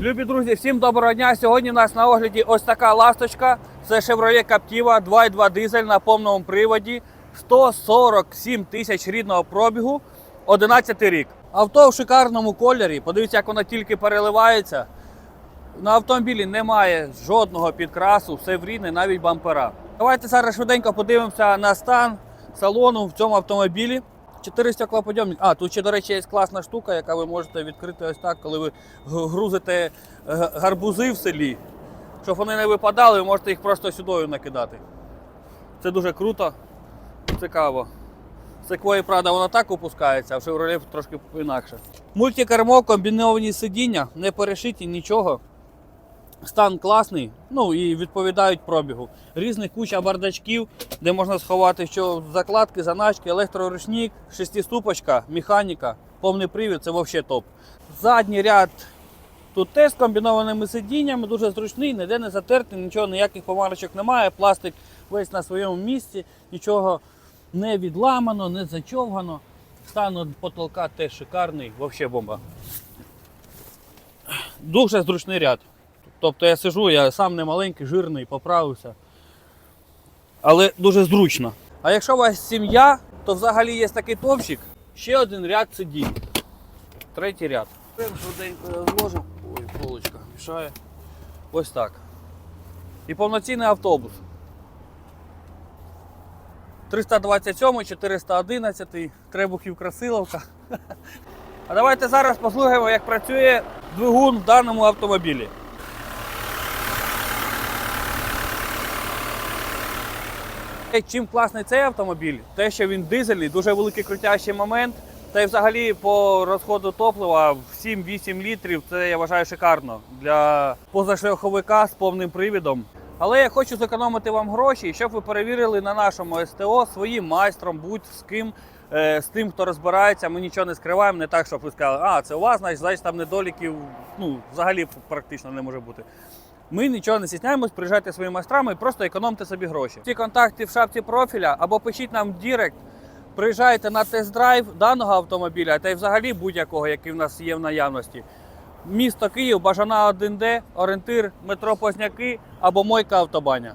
Любі друзі, всім доброго дня. Сьогодні у нас на огляді ось така ласточка. Це Chevrolet Captiva 2.2 дизель на повному приводі. 147 тисяч рідного пробігу, 11 рік. Авто в шикарному кольорі. Подивіться, як воно тільки переливається. На автомобілі немає жодного підкрасу, все в рідне, навіть бампера. Давайте зараз швиденько подивимося на стан салону в цьому автомобілі. Чотири стеклоподйомники. А, тут ще, до речі, є класна штука, яка ви можете відкрити ось так, коли ви грузите е, гарбузи в селі. Щоб вони не випадали, ви можете їх просто сюди накидати. Це дуже круто, цікаво. Секвої, правда, воно так опускається, а в Chevrolet трошки інакше. Мультикермо, комбіновані сидіння, не перешиті нічого. Стан класний, ну і відповідають пробігу. Різних куча бардачків, де можна сховати що закладки, заначки, електроручник, шестиступочка, механіка, повний привід це взагалі топ. Задній ряд тут теж з комбінованими сидіннями, дуже зручний, ніде не затертий, нічого, ніяких помарочок немає. Пластик весь на своєму місці, нічого не відламано, не зачовгано. Стан потолка теж шикарний, взагалі бомба. Дуже зручний ряд. Тобто я сижу, я сам не маленький, жирний, поправився. Але дуже зручно. А якщо у вас сім'я, то взагалі є такий топчик, ще один ряд сидінь. Третій ряд. Швиденько я. Ой, полочка мішає. Ось так. І повноцінний автобус. 327, 411, Требухів Красиловка. А давайте зараз послухаємо, як працює двигун в даному автомобілі. Чим класний цей автомобіль, те, що він дизельний, дуже великий крутящий момент. Та й взагалі по розходу топлива в 7-8 літрів це я вважаю шикарно для позашляховика з повним привідом. Але я хочу зекономити вам гроші, щоб ви перевірили на нашому СТО своїм майстром, будь з ким, е, з тим, хто розбирається. Ми нічого не скриваємо, не так, щоб ви сказали, а це у вас, значить, значить там недоліків ну, взагалі практично не може бути. Ми нічого не стісняємось, приїжджайте своїми майстрами і просто економте собі гроші. Ці контакти в шапці профіля або пишіть нам Дірект. Приїжджайте на тест-драйв даного автомобіля та й взагалі будь-якого, який в нас є в наявності. Місто Київ, Бажана 1Д, орієнтир, метро Позняки або Мойка Автобаня.